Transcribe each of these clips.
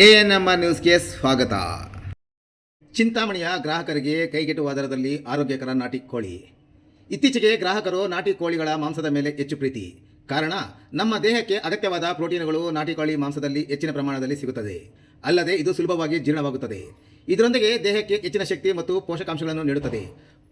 A N M R ನ್ಯೂಸ್ಗೆ ಸ್ವಾಗತ. ಚಿಂತಾಮಣಿಯ ಗ್ರಾಹಕರಿಗೆ ಕೈಗೆಟುವ ದರದಲ್ಲಿ ಆರೋಗ್ಯಕರ ನಾಟಿ ಕೋಳಿ. ಇತ್ತೀಚೆಗೆ ಗ್ರಾಹಕರು ನಾಟಿ ಕೋಳಿಗಳ ಮಾಂಸದ ಮೇಲೆ ಹೆಚ್ಚು ಪ್ರೀತಿ. ಕಾರಣ, ನಮ್ಮ ದೇಹಕ್ಕೆ ಅಗತ್ಯವಾದ ಪ್ರೋಟೀನುಗಳು ನಾಟಿ ಕೋಳಿ ಮಾಂಸದಲ್ಲಿ ಹೆಚ್ಚಿನ ಪ್ರಮಾಣದಲ್ಲಿ ಸಿಗುತ್ತದೆ. ಅಲ್ಲದೆ ಇದು ಸುಲಭವಾಗಿ ಜೀರ್ಣವಾಗುತ್ತದೆ. ಇದರೊಂದಿಗೆ ದೇಹಕ್ಕೆ ಹೆಚ್ಚಿನ ಶಕ್ತಿ ಮತ್ತು ಪೋಷಕಾಂಶಗಳನ್ನು ನೀಡುತ್ತದೆ.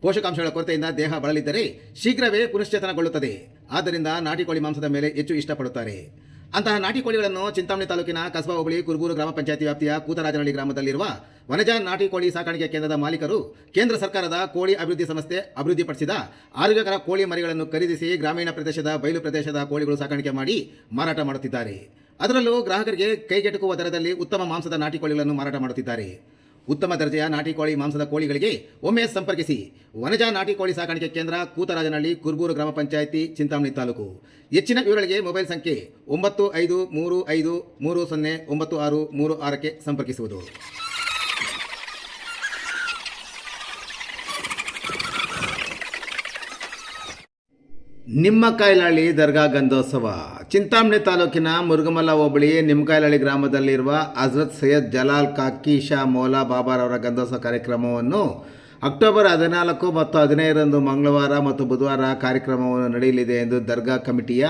ಪೋಷಕಾಂಶಗಳ ಕೊರತೆಯಿಂದ ದೇಹ ಬಳಲಿದ್ದರೆ ಶೀಘ್ರವೇ ಪುನಶ್ಚೇತನಗೊಳ್ಳುತ್ತದೆ. ಆದ್ದರಿಂದ ನಾಟಿ ಕೋಳಿ ಮಾಂಸದ ಮೇಲೆ ಹೆಚ್ಚು ಇಷ್ಟಪಡುತ್ತಾರೆ. ಅಂತಹ ನಾಟಿ ಕೋಳಿಗಳನ್ನು ಚಿಂತಾಮಣಿ ತಾಲೂಕಿನ ಕಸಬಾ ಹೋಬಳಿ ಕುರುಬೂರು ಗ್ರಾಮ ಪಂಚಾಯತಿ ವ್ಯಾಪ್ತಿಯ ಕೂತರಾಜನಹಳ್ಳಿ ಗ್ರಾಮದಲ್ಲಿರುವ ವನಜ ನಾಟಿ ಕೋಳಿ ಸಾಕಾಣಿಕೆ ಕೇಂದ್ರದ ಮಾಲೀಕರು ಕೇಂದ್ರ ಸರ್ಕಾರದ ಕೋಳಿ ಅಭಿವೃದ್ಧಿ ಸಂಸ್ಥೆ ಅಭಿವೃದ್ಧಿಪಡಿಸಿದ ಆರೋಗ್ಯಕರ ಕೋಳಿ ಮರಿಗಳನ್ನು ಖರೀದಿಸಿ ಗ್ರಾಮೀಣ ಪ್ರದೇಶದ ಬಯಲು ಪ್ರದೇಶದ ಕೋಳಿಗಳು ಸಾಕಾಣಿಕೆ ಮಾಡಿ ಮಾರಾಟ ಮಾಡುತ್ತಿದ್ದಾರೆ. ಅದರಲ್ಲೂ ಗ್ರಾಹಕರಿಗೆ ಕೈಗೆಟುಕುವ ದರದಲ್ಲಿ ಉತ್ತಮ ಮಾಂಸದ ನಾಟಿ ಕೋಳಿಗಳನ್ನು ಮಾರಾಟ ಮಾಡುತ್ತಿದ್ದಾರೆ. ಉತ್ತಮ ದರ್ಜೆಯ ನಾಟಿ ಕೋಳಿ ಮಾಂಸದ ಕೋಳಿಗಳಿಗೆ ಒಮ್ಮೆ ಸಂಪರ್ಕಿಸಿ. ವನಜ ನಾಟಿ ಕೋಳಿ ಸಾಕಾಣಿಕೆ ಕೇಂದ್ರ ಕೂತರಾಜನಹಳ್ಳಿ ಕುರ್ಬೂರು ಗ್ರಾಮ ಪಂಚಾಯಿತಿ, ಚಿಂತಾಮಣಿ ತಾಲೂಕು. ಹೆಚ್ಚಿನ ವಿವರಗಳಿಗೆ ಮೊಬೈಲ್ ಸಂಖ್ಯೆ ಒಂಬತ್ತು ಐದು ಮೂರು ಐದು ಮೂರು ಸೊನ್ನೆ ಒಂಬತ್ತು ಆರು ಮೂರು ಆರಕ್ಕೆ ಸಂಪರ್ಕಿಸುವುದು. ನಿಮ್ಮಕಾಯಿಲಹಳ್ಳಿ ದರ್ಗಾ ಗಂಧೋತ್ಸವ. ಚಿಂತಾಮಣಿ ತಾಲೂಕಿನ ಮುರುಗಮಲ್ಲ ಹೋಬಳಿ ನಿಮ್ಮಕಾಯಿಲಹಳ್ಳಿ ಗ್ರಾಮದಲ್ಲಿರುವ ಹಜರತ್ ಸೈಯದ್ ಜಲಾಲ್ ಕಾಕಿ ಶಾ ಮೌಲಾ ಬಾಬಾರವರ ಗಂಧೋತ್ಸವ ಕಾರ್ಯಕ್ರಮವನ್ನು ಅಕ್ಟೋಬರ್ ಹದಿನಾಲ್ಕು ಮತ್ತು ಹದಿನೈದರಂದು ಮಂಗಳವಾರ ಮತ್ತು ಬುಧವಾರ ಕಾರ್ಯಕ್ರಮವನ್ನು ನಡೆಯಲಿದೆ ಎಂದು ದರ್ಗಾ ಕಮಿಟಿಯ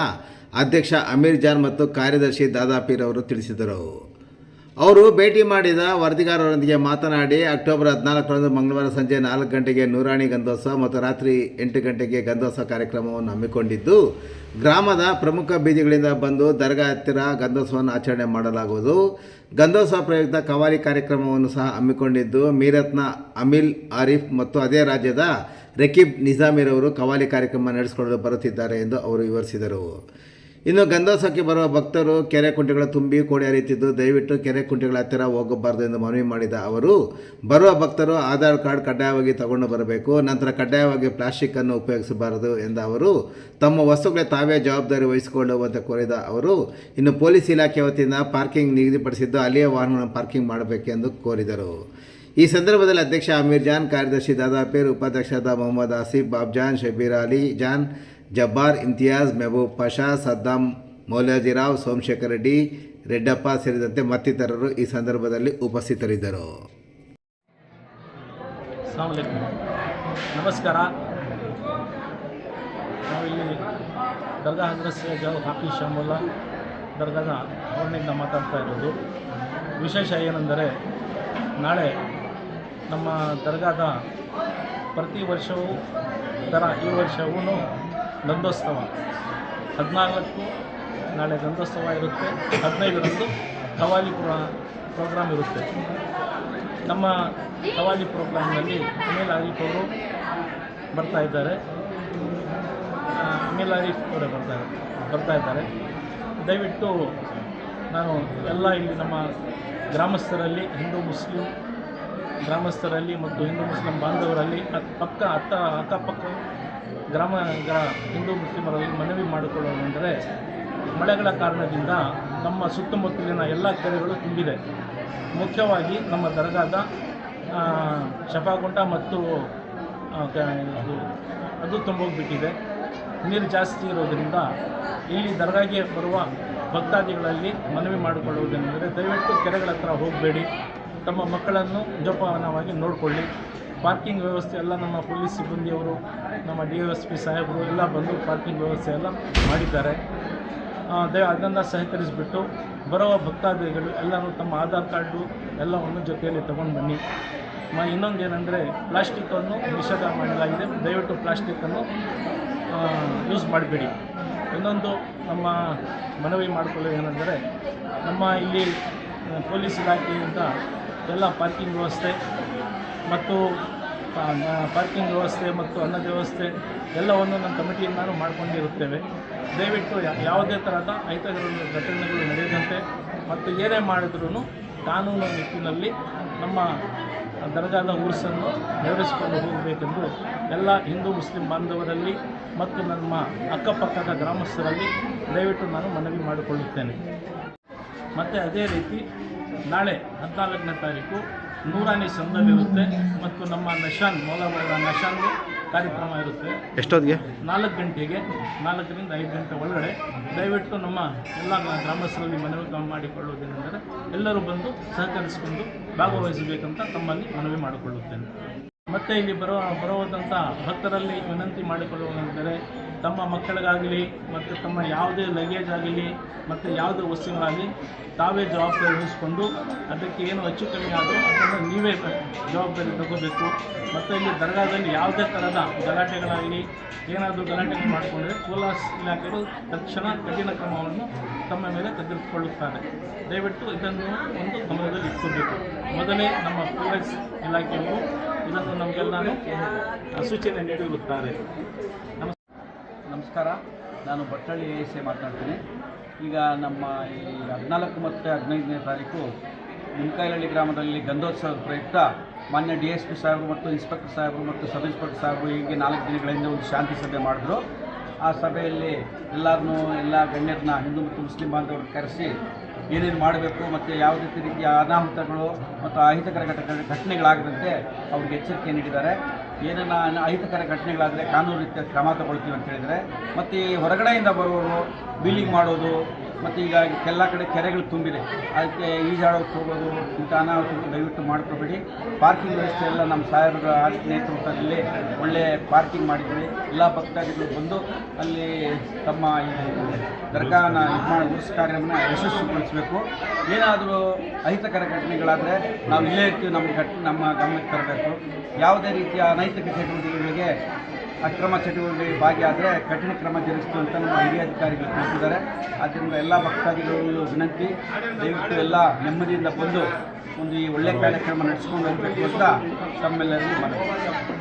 ಅಧ್ಯಕ್ಷ ಅಮೀರ್ ಜಾನ್ ಮತ್ತು ಕಾರ್ಯದರ್ಶಿ ದಾದಾಪೀರ್ ಅವರು ತಿಳಿಸಿದರು. ಅವರು ಭೇಟಿ ಮಾಡಿದ ವರದಿಗಾರರೊಂದಿಗೆ ಮಾತನಾಡಿ ಅಕ್ಟೋಬರ್ ಹದಿನಾಲ್ಕರಂದು ಮಂಗಳವಾರ ಸಂಜೆ ನಾಲ್ಕು ಗಂಟೆಗೆ ನೂರಾಣಿ ಗಂಧೋತ್ಸವ ಮತ್ತು ರಾತ್ರಿ ಎಂಟು ಗಂಟೆಗೆ ಗಂಧೋತ್ಸವ ಕಾರ್ಯಕ್ರಮವನ್ನು ಹಮ್ಮಿಕೊಂಡಿದ್ದು, ಗ್ರಾಮದ ಪ್ರಮುಖ ಬೀದಿಗಳಿಂದ ಬಂದು ದರ್ಗಾ ಹತ್ತಿರ ಗಂಧೋತ್ಸವವನ್ನು ಆಚರಣೆ ಮಾಡಲಾಗುವುದು. ಗಂಧೋತ್ಸವ ಪ್ರಯುಕ್ತ ಕವಾಲಿ ಕಾರ್ಯಕ್ರಮವನ್ನು ಸಹ ಹಮ್ಮಿಕೊಂಡಿದ್ದು, ಮೀರತ್ನ ಅಮಿಲ್ ಆರಿಫ್ ಮತ್ತು ಅದೇ ರಾಜ್ಯದ ರಕೀಬ್ ನಿಜಾಮಿರವರು ಕವಾಲಿ ಕಾರ್ಯಕ್ರಮ ನಡೆಸಿಕೊಳ್ಳಲು ಬರುತ್ತಿದ್ದಾರೆ ಎಂದು ಅವರು ವಿವರಿಸಿದರು. ಇನ್ನು ಗಂಧೋತ್ಸವಕ್ಕೆ ಬರುವ ಭಕ್ತರು ಕೆರೆ ಕುಂಟೆಗಳ ತುಂಬಿ ಕೋಣೆ ಹರಿಯುತ್ತಿದ್ದು, ದಯವಿಟ್ಟು ಕೆರೆ ಕುಂಟೆಗಳ ಹತ್ತಿರ ಹೋಗಬಾರದು ಎಂದು ಮನವಿ ಮಾಡಿದ ಅವರು, ಬರುವ ಭಕ್ತರು ಆಧಾರ್ ಕಾರ್ಡ್ ಕಡ್ಡಾಯವಾಗಿ ತಗೊಂಡು ಬರಬೇಕು, ನಂತರ ಕಡ್ಡಾಯವಾಗಿ ಪ್ಲಾಸ್ಟಿಕ್ಕನ್ನು ಉಪಯೋಗಿಸಬಾರದು ಎಂದ ಅವರು, ತಮ್ಮ ವಸ್ತುಗಳ ತಾವೇ ಜವಾಬ್ದಾರಿ ವಹಿಸಿಕೊಳ್ಳುವಂತೆ ಕೋರಿದ ಅವರು, ಇನ್ನು ಪೊಲೀಸ್ ಇಲಾಖೆ ವತಿಯಿಂದ ಪಾರ್ಕಿಂಗ್ ನಿಗದಿಪಡಿಸಿದ್ದು ಅಲ್ಲಿಯೇ ವಾಹನಗಳನ್ನು ಪಾರ್ಕಿಂಗ್ ಮಾಡಬೇಕೆಂದು ಕೋರಿದರು. ಈ ಸಂದರ್ಭದಲ್ಲಿ ಅಧ್ಯಕ್ಷ ಅಮೀರ್ ಜಾನ್, ಕಾರ್ಯದರ್ಶಿ ದಾದಾಪೀರ್ ಉಪಾಧ್ಯಕ್ಷರಾದ ಮೊಹಮ್ಮದ್ ಆಸಿಫ್ ಬಾಬ್ಜಾನ್ ಶಬೀರ್ ಅಲಿ ಜಾನ್ ಜಬ್ಬಾರ್ ಇಂತಿಯಾಜ್ ಮೆಹಬೂಬ್ ಪಾಷಾ ಸದ್ದಾಂ ಮೌಲಾಜಿರಾವ್, ಸೋಮಶೇಖರ್ ರೆಡ್ಡಿ, ರೆಡ್ಡಪ್ಪ ಸೇರಿದಂತೆ ಮತ್ತಿತರರು ಈ ಸಂದರ್ಭದಲ್ಲಿ ಉಪಸ್ಥಿತರಿದ್ದರು. ನಮಸ್ಕಾರ. ನಾವಿಲ್ಲಿ ದರ್ಗಾ ಹಜರತ್ ಸೈಯದ್ ಹಾಫಿ ಶಾಮುಲ್ಲಾ ದರ್ಗಾದ ಆವರಣದಿಂದ ಮಾತಾಡ್ತಾ ಇರೋದು. ವಿಶೇಷ ಏನೆಂದರೆ, ನಾಳೆ ನಮ್ಮ ದರ್ಗಾದ ಪ್ರತಿ ವರ್ಷವೂ ಥರ ಈ ವರ್ಷವೂ ಗಂಧೋತ್ಸವ ಹದಿನಾಲ್ಕು ನಾಳೆ ಗಂಧೋತ್ಸವ ಇರುತ್ತೆ. ಹದಿನೈದರಂದು ಕವಾಲಿ ಪ್ರೋ ಪ್ರೋಗ್ರಾಮ್ ಇರುತ್ತೆ. ನಮ್ಮ ಕವಾಲಿ ಪ್ರೋಗ್ರಾಮ್ನಲ್ಲಿ ಅನಿಲ್ ಆರೀಫ್ ಅವರು ಬರ್ತಾ ಇದ್ದಾರೆ. ಅನಿಲ್ ಆರಿಫ್ ಅವರೇ ಬರ್ತಾ ಬರ್ತಾ ಇದ್ದಾರೆ. ದಯವಿಟ್ಟು ನಾನು ಎಲ್ಲ ಇಲ್ಲಿ ನಮ್ಮ ಗ್ರಾಮಸ್ಥರಲ್ಲಿ, ಹಿಂದೂ, ಮುಸ್ಲಿಂ ಗ್ರಾಮಸ್ಥರಲ್ಲಿ ಮತ್ತು ಹಿಂದೂ, ಮುಸ್ಲಿಂ ಬಾಂಧವರಲ್ಲಿ ಪಕ್ಕ ಅತ್ತ ಅಕ್ಕಪಕ್ಕ ಗ್ರಾಮ, ಗ್ರಾ- ಹಿಂದೂ ಮುಸ್ಲಿಮರಲ್ಲಿ ಮನವಿ ಮಾಡಿಕೊಳ್ಳೋದಂದರೆ ಮಳೆಗಳ ಕಾರಣದಿಂದ ನಮ್ಮ ಸುತ್ತಮುತ್ತಲಿನ ಎಲ್ಲ ಕೆರೆಗಳು ತುಂಬಿದೆ. ಮುಖ್ಯವಾಗಿ ನಮ್ಮ ದರ್ಗಾದ ಶಫಾಗುಂಡ ಮತ್ತು ಅದು ತುಂಬೋಗ್ಬಿಟ್ಟಿದೆ. ನೀರು ಜಾಸ್ತಿ ಇರೋದರಿಂದ ಇಲ್ಲಿ ದರ್ಗಾಗೆ ಬರುವ ಭಕ್ತಾದಿಗಳಲ್ಲಿ ಮನವಿ ಮಾಡಿಕೊಳ್ಳುವುದೇನೆಂದರೆ ದಯವಿಟ್ಟು ಕೆರೆಗಳ ಹತ್ರ ಹೋಗಬೇಡಿ. ತಮ್ಮ ಮಕ್ಕಳನ್ನು ಜೋಪಾನವಾಗಿ ನೋಡಿಕೊಳ್ಳಿ. ಪಾರ್ಕಿಂಗ್ ವ್ಯವಸ್ಥೆ ಎಲ್ಲ ನಮ್ಮ ಪೊಲೀಸ್ ಸಿಬ್ಬಂದಿಯವರು, ನಮ್ಮ ಡಿ ಎಸ್ ಪಿ ಸಾಹೇಬರು ಎಲ್ಲ ಬಂದು ಪಾರ್ಕಿಂಗ್ ವ್ಯವಸ್ಥೆ ಎಲ್ಲ ಮಾಡಿದ್ದಾರೆ. ದಯ ಅದನ್ನು ಸಹಕರಿಸಿಬಿಟ್ಟು ಬರುವ ಭಕ್ತಾದಿಗಳು ಎಲ್ಲರೂ ತಮ್ಮ ಆಧಾರ್ ಕಾರ್ಡು ಎಲ್ಲವನ್ನು ಜೊತೆಯಲ್ಲಿ ತೊಗೊಂಡು ಬನ್ನಿ. ಮ ಇನ್ನೊಂದು ಏನಂದರೆ ಪ್ಲಾಸ್ಟಿಕ್ಕನ್ನು ನಿಷೇಧ ಮಾಡಲಾಗಿದೆ. ದಯವಿಟ್ಟು ಪ್ಲಾಸ್ಟಿಕ್ಕನ್ನು ಯೂಸ್ ಮಾಡಬೇಡಿ. ಇನ್ನೊಂದು ನಮ್ಮ ಮನವಿ ಮಾಡಿಕೊಳ್ಳೋದು ಏನೆಂದರೆ ನಮ್ಮ ಇಲ್ಲಿ ಪೊಲೀಸ್ ಇಲಾಖೆಯಿಂದ ಎಲ್ಲ ಪಾರ್ಕಿಂಗ್ ವ್ಯವಸ್ಥೆ ಮತ್ತು ಪಾರ್ಕಿಂಗ್ ವ್ಯವಸ್ಥೆ ಮತ್ತು ಅನ್ನದ ವ್ಯವಸ್ಥೆ ಎಲ್ಲವನ್ನು ನಮ್ಮ ಕಮಿಟಿಯಿಂದ ನಾನು ಮಾಡಿಕೊಂಡಿರುತ್ತೇವೆ. ದಯವಿಟ್ಟು ಯಾವುದೇ ಥರದ ಅಹಿತಕರ ಘಟನೆಗಳು ನಡೆಯದಂತೆ ಮತ್ತು ಏನೇ ಮಾಡಿದ್ರೂ ಕಾನೂನು ನಿಟ್ಟಿನಲ್ಲಿ ನಮ್ಮ ದರ್ಗಾದ ಉರ್ಸನ್ನು ನೆರವೇರಿಸಿಕೊಂಡು ಹೋಗಬೇಕೆಂದು ಎಲ್ಲ ಹಿಂದೂ ಮುಸ್ಲಿಂ ಬಾಂಧವರಲ್ಲಿ ಮತ್ತು ನಮ್ಮ ಅಕ್ಕಪಕ್ಕದ ಗ್ರಾಮಸ್ಥರಲ್ಲಿ ದಯವಿಟ್ಟು ನಾನು ಮನವಿ ಮಾಡಿಕೊಳ್ಳುತ್ತೇನೆ. ಮತ್ತು ಅದೇ ರೀತಿ ನಾಳೆ ಹದಿನಾಲ್ಕನೇ ತಾರೀಕು ನೂರಾನಿ ಸಂದರ್ಭ ಮತ್ತು ನಮ್ಮ ನಶಾನ್ ಮೌಲಾಬಾದ ನಶಾನ್ಗೆ ಕಾರ್ಯಕ್ರಮ ಇರುತ್ತೆ. ಎಷ್ಟೊತ್ತಿಗೆ? ನಾಲ್ಕು ಗಂಟೆಗೆ ನಾಲ್ಕರಿಂದ ಐದು ಗಂಟೆ ಒಳಗಡೆ. ದಯವಿಟ್ಟು ನಮ್ಮ ಎಲ್ಲ ಗ್ರಾಮಸ್ಥರಲ್ಲಿ ಮನವಿ ಮಾಡಿಕೊಳ್ಳುವುದೇನೆಂದರೆ ಎಲ್ಲರೂ ಬಂದು ಸಹಕರಿಸಿಕೊಂಡು ಭಾಗವಹಿಸಬೇಕಂತ ತಮ್ಮಲ್ಲಿ ಮನವಿ ಮಾಡಿಕೊಳ್ಳುತ್ತೇನೆ. ಮತ್ತು ಇಲ್ಲಿ ಬರೋ ಬರುವಂತಹ ಭಕ್ತರಲ್ಲಿ ವಿನಂತಿ ಮಾಡಿಕೊಳ್ಳುವುದೆಂದರೆ ತಮ್ಮ ಮಕ್ಕಳಿಗಾಗಲಿ ಮತ್ತು ತಮ್ಮ ಯಾವುದೇ ಲಗೇಜ್ ಆಗಲಿ ಮತ್ತು ಯಾವುದೇ ವಸ್ತುಗಳಾಗಲಿ ತಾವೇ ಜವಾಬ್ದಾರಿ ವಹಿಸಿಕೊಂಡು ಅದಕ್ಕೆ ಏನು ಹೆಚ್ಚು ಕಮ್ಮಿ ಆದರೂ ಅದನ್ನು ನೀವೇ ಜವಾಬ್ದಾರಿ ತಗೋಬೇಕು. ಮತ್ತು ಇಲ್ಲಿ ದರ್ಗಾದಲ್ಲಿ ಯಾವುದೇ ಥರದ ಗಲಾಟೆಗಳಾಗಲಿ ಏನಾದರೂ ಗಲಾಟೆಗಳು ಮಾಡಿಕೊಂಡ್ರೆ ಕೋಲಾಸ್ ಇಲಾಖೆಗಳು ತಕ್ಷಣ ಕಠಿಣ ಕ್ರಮವನ್ನು ತಮ್ಮ ಮೇಲೆ ತೆಗೆದುಕೊಳ್ಳುತ್ತಾರೆ. ದಯವಿಟ್ಟು ಇದನ್ನು ಒಂದು ಗಮನದಲ್ಲಿ ಇಟ್ಕೋಬೇಕು. ಮೊದಲೇ ನಮ್ಮ ಪೊಲೀಸ್ ಇಲಾಖೆಯವರು ಇದನ್ನು ನಮಗೆಲ್ಲಾನು ಸೂಚನೆ ನೀಡಿರುತ್ತಾರೆ. ನಮಸ್ಕಾರ ನಮಸ್ಕಾರ. ನಾನು ಭಟ್ಟಳ್ಳಿ ಎ ಎಸ್ ಎ ಮಾತಾಡ್ತೀನಿ ಈಗ ನಮ್ಮ ಈ ಹದಿನಾಲ್ಕು ಮತ್ತು ಹದಿನೈದನೇ ತಾರೀಕು ನಿಮ್ಕಾಯಲಹಳ್ಳಿ ಗ್ರಾಮದಲ್ಲಿ ಗಂಧೋತ್ಸವದ ಪ್ರಯುಕ್ತ ಮಾನ್ಯ ಡಿ ಎಸ್ ಪಿ ಸಾಹೇಬರು ಮತ್ತು ಇನ್ಸ್ಪೆಕ್ಟರ್ ಸಾಹೇಬರು ಮತ್ತು ಸಬ್ ಇನ್ಸ್ಪೆಕ್ಟರ್ ಸಾಹೇಬರು ಹೀಗೆ ನಾಲ್ಕು ದಿನಗಳಿಂದ ಒಂದು ಶಾಂತಿ ಸಭೆ ಮಾಡಿದ್ರು. ಆ ಸಭೆಯಲ್ಲಿ ಎಲ್ಲರನ್ನೂ ಎಲ್ಲ ಗಣ್ಯರನ್ನ ಹಿಂದೂ ಮತ್ತು ಮುಸ್ಲಿಂ ಬಾಂಧವರು ಕರೆಸಿ ಏನೇನು ಮಾಡಬೇಕು ಮತ್ತು ಯಾವುದೇ ರೀತಿಯ ಅನಾಹುತಗಳು ಮತ್ತು ಅಹಿತಕರ ಘಟ ಘಟನೆಗಳಾಗದಂತೆ ಅವ್ರಿಗೆ ಎಚ್ಚರಿಕೆ ನೀಡಿದ್ದಾರೆ. ಏನನ್ನ ಅಹಿತಕರ ಘಟನೆಗಳಾದರೆ ಕಾನೂನು ರೀತಿಯ ಕ್ರಮ ತಗೊಳ್ತೀವಿ ಅಂತ ಹೇಳಿದರೆ ಮತ್ತು ಹೊರಗಡೆಯಿಂದ ಬರುವವರು, ಬೀಲಿಂಗ್ ಮಾಡೋದು ಮತ್ತು ಈಗ ಎಲ್ಲ ಕಡೆ ಕೆರೆಗಳು ತುಂಬಿದೆ. ಅದಕ್ಕೆ ಈಜಾಡೋಕ್ಕೆ ಹೋಗೋದು, ಇಂಥ ಅನಾಹುತಗಳು ದಯವಿಟ್ಟು ಮಾಡ್ಕೋಬೇಡಿ. ಪಾರ್ಕಿಂಗ್ ವ್ಯವಸ್ಥೆ ಎಲ್ಲ ನಮ್ಮ ಸಾಹೇಬರ ನೇತೃತ್ವದಲ್ಲಿ ಒಳ್ಳೆ ಪಾರ್ಕಿಂಗ್ ಮಾಡಿದ್ವಿ ಎಲ್ಲ ಭಕ್ತಾದಿಗಳು ಬಂದು ಅಲ್ಲಿ ತಮ್ಮ ದರ್ಗಾನ ನಿರ್ಮಾಣ ಉಳಿಸ್ ಕಾರ್ಯವನ್ನು ಯಶಸ್ವಿಗೊಳಿಸಬೇಕು. ಏನಾದರೂ ಅಹಿತಕರ ಘಟನೆಗಳಾದರೆ ನಾವು ಇಲ್ಲೇ ಇರ್ತೀವಿ, ನಮ್ಮ ಘಟ, ನಮ್ಮ ಗಮನಕ್ಕೆ ತರಬೇಕು. ಯಾವುದೇ ರೀತಿಯ ಅನೈತಿಕ ಚಟುವಟಿಕೆಗಳಿಗೆ ಅಕ್ರಮ ಚಟುವಟಿಕೆ ಭಾಗಿಯಾದರೆ ಕಠಿಣ ಕ್ರಮ ಜರುಗಿಸ್ತು ಅಂತ ನಮ್ಮ ಹಿರಿಯ ಅಧಿಕಾರಿಗಳು ತಿಳಿಸಿದ್ದಾರೆ. ಆದ್ದರಿಂದ ಎಲ್ಲ ಭಕ್ತಾದಿಗಳು ವಿನಂತಿ, ದಯವಿಟ್ಟು ಎಲ್ಲ ನೆಮ್ಮದಿಯಿಂದ ಬಂದು ಒಂದು ಈ ಒಳ್ಳೆಯ ಕಾರ್ಯಕ್ರಮ ನಡೆಸ್ಕೊಂಡು ಹೋಗಬೇಕು ಅಂತ ತಮ್ಮೆಲ್ಲರಿಗೂ ಮನವಿ.